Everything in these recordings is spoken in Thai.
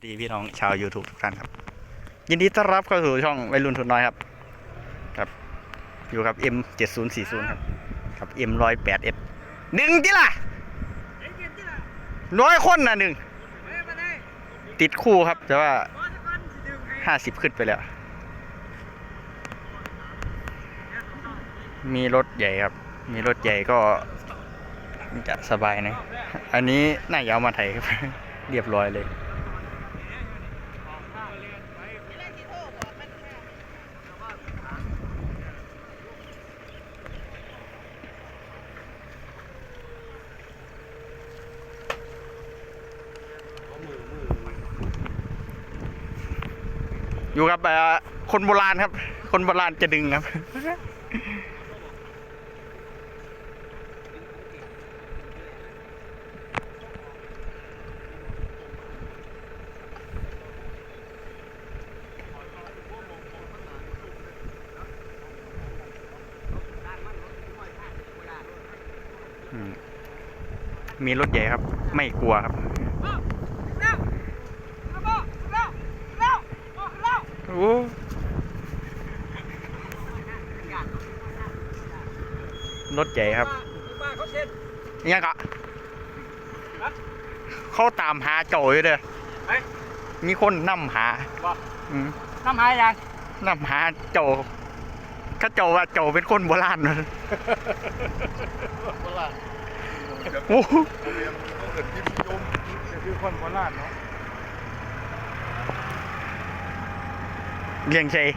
วัสดีพี่น้องชาว YouTube ทุกท่านครับ ยินดีต้อนรับเข้าสู่ช่องวัยรุ่นทุนน้อยครับ ครับ อยู่กับ M 7 0 4 0ครับกับ M 1 0 8 S หนึ่งที่ล่ะร้อยคนนะหนึ่งติดคู่ครับ แต่ว่าห้าสิบขึ้นไปแล้ว มีรถใหญ่ครับ มีรถใหญ่ก็จะสบายนะ อันนี้น่าจะเอามาไถครับ เรียบร้อยเลย อยู่กับเอ่คนโบราณครับ คนโบราณจะดึงครับ มีรถใหญ่ครับ ไม่กลัวครับ โอ้รถใหญ่ครับยังกะเขาตามหาโจอยู่เด้อเฮ้ยมีคนนำหาบอกอืมน้ำหายยังนำหาโจเขาโจว่าโจเป็นคนโบราณเลยโอ้คือคนโบราณเนาะ เรื่องชัย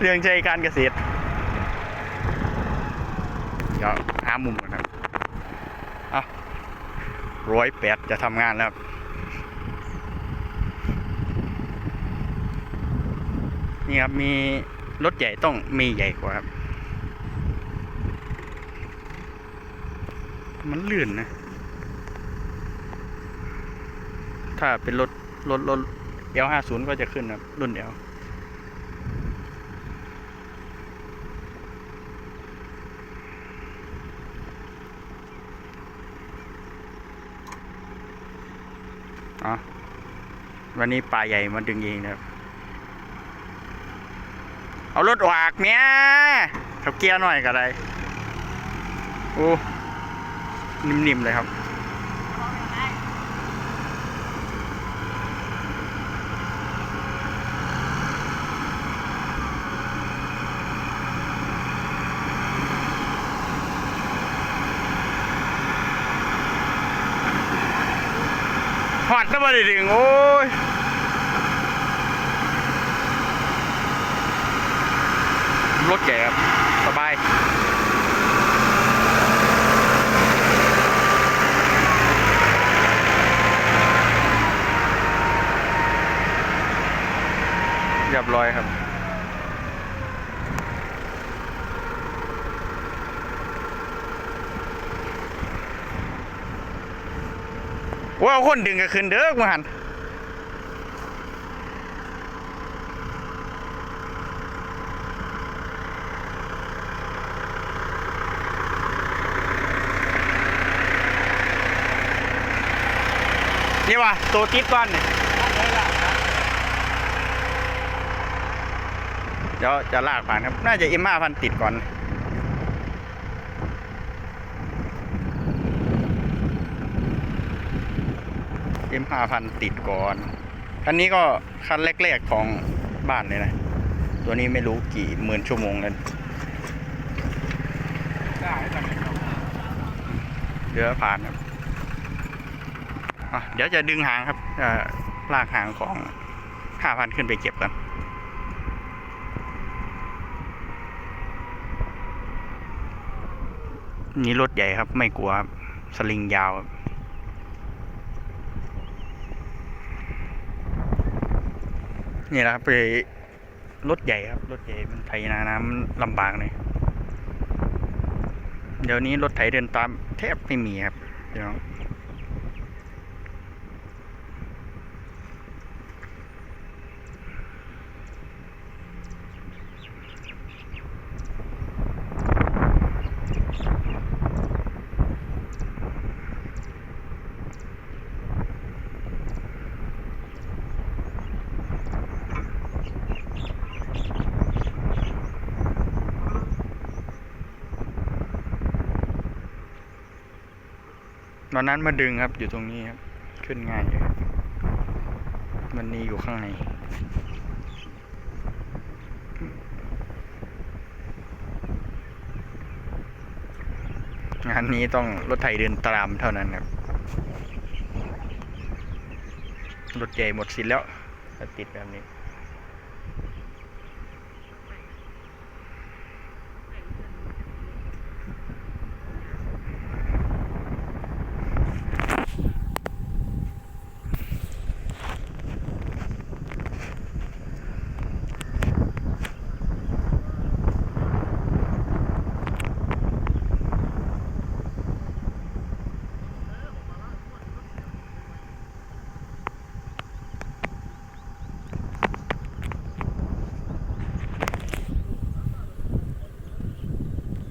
เรื่องชัยการเกษตรเดี๋ยวหามุมก่อนครับอะร้อยแปดจะทำงานแล้วครับนี่ครับ มีรถใหญ่ต้องมีใหญ่กว่าครับ มันลื่นนะ ถ้าเป็นรถ รถ รถ L50 ก็จะขึ้นครับ รุ่น L อ๋ อวันนี้ปลาใหญ่มาดึงเองนะครับ เอารถหวากเนี่ยเขาเกียร์หน่อยก็ได้โอ้นิ่มๆเลยครับ อดก็มาได้ดึง โอ้ยรถใหญ่ครับ สบายเรียบร้อยครับ ว่าคนดึงก็ขึ้นเด้อมาหันนี่วะตัวติดก่อนนี่เดี๋ยวจะลากผ่านครับ น่าจะอิมห้าพันติดก่อน เอ็มห้าพันติดก่อน คันนี้ก็คันแรกๆของบ้านเลยนะ ตัวนี้ไม่รู้กี่หมื่นชั่วโมงแล้วได้กันเดี๋ยวผ่านครับเดี๋ยวจะดึงหางครับลากหางของห้าพันขึ้นไปเก็บกันนี่รถใหญ่ครับ ไม่กลัวสลิงยาวครับ นี่แหละครับไปรถใหญ่ครับรถใหญ่มันไถนาน้ำลำบากเลยเดี๋ยวนี้รถไถเดินตามแทบไม่มีครับเดี๋ย ววันนั้นมาดึงครับ อยู่ตรงนี้ครับ ขึ้นง่ายเลยมันนีอยู่ข้างในงานนี้ต้องรถไถเดินตามเท่านั้นครับ รถใหญ่หมดสิทธิ์แล้วติดแบบนี้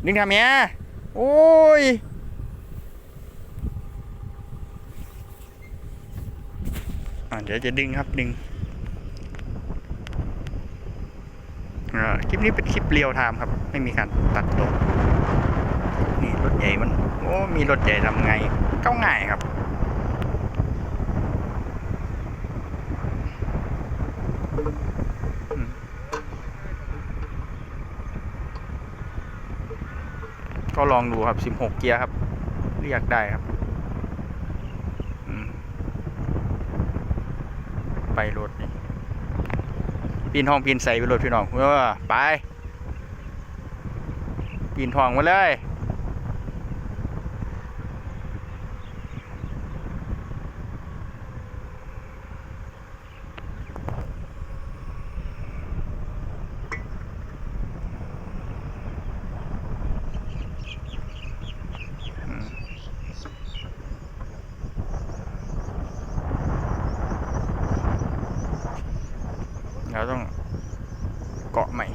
ดึงทำเมียโอ้ยอะเดี๋ยวจะดึงครับดึงคลิปนี้เป็นคลิปเรียวไทม์ครับ ไม่มีการตัดต่อนี่รถใหญ่มัน โอ้ มีรถใหญ่ทำไงก็ง่ายครับ ก็ลองดูครับ 16 เกียร์ครับ เรียกได้ครับ ไปรถนี่ปีนห้องปีนใส่ไปรถพี่น้องเออไปปีนห้องมาเลย เราต้องเกาะใหม่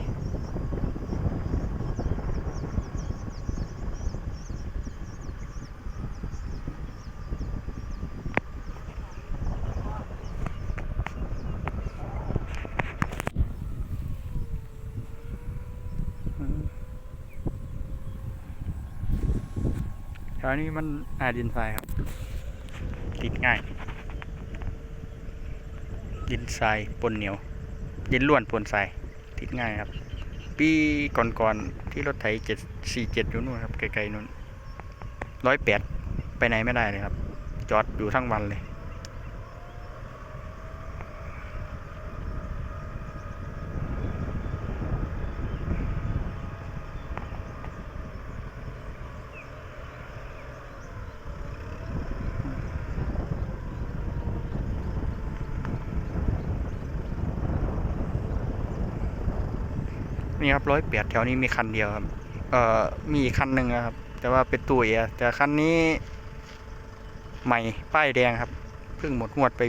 แถวนี้มันอาดินทรายครับ ติดง่าย ดินทรายปนเหนียว ดินล้วนปนทรายติดง่ายครับ ปีก่อนๆที่รถไถเจ็ดสี่เจ็ดอยู่นู่นครับไกลๆนู่นร้อยแปดไปไหนไม่ได้เลยครับ จอดอยู่ทั้งวันเลย นี่ครับร้อยแปดแถวนี้มีคันเดียวครับ เอ่อมีอีกคันหนึ่งครับ แต่ว่าเป็นตัวเอแต่คันนี้ใหม่ป้ายแดงครับ เพิ่งหมดงวดไป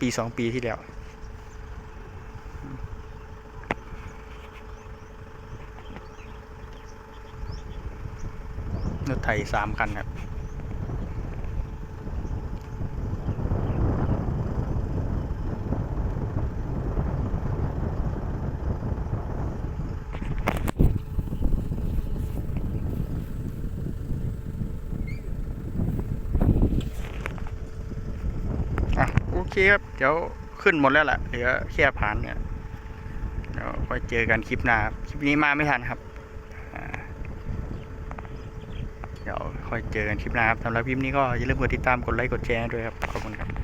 ปีสองปีที่แล้วรถไถสามคันครับ เคครับ เดี๋ยวขึ้นหมดแล้วแหละเหลือแค่ผ่านเนี่ยเดี๋ยวค่อยเจอกันคลิปหน้าคลิปนี้มาไม่ทันครับเดี๋ยวค่อยเจอกันคลิปหน้าครับสำหรับคลิปนี้ก็อย่าลืมกดติดตามกดไลค์กดแชร์ด้วยครับขอบคุณครับ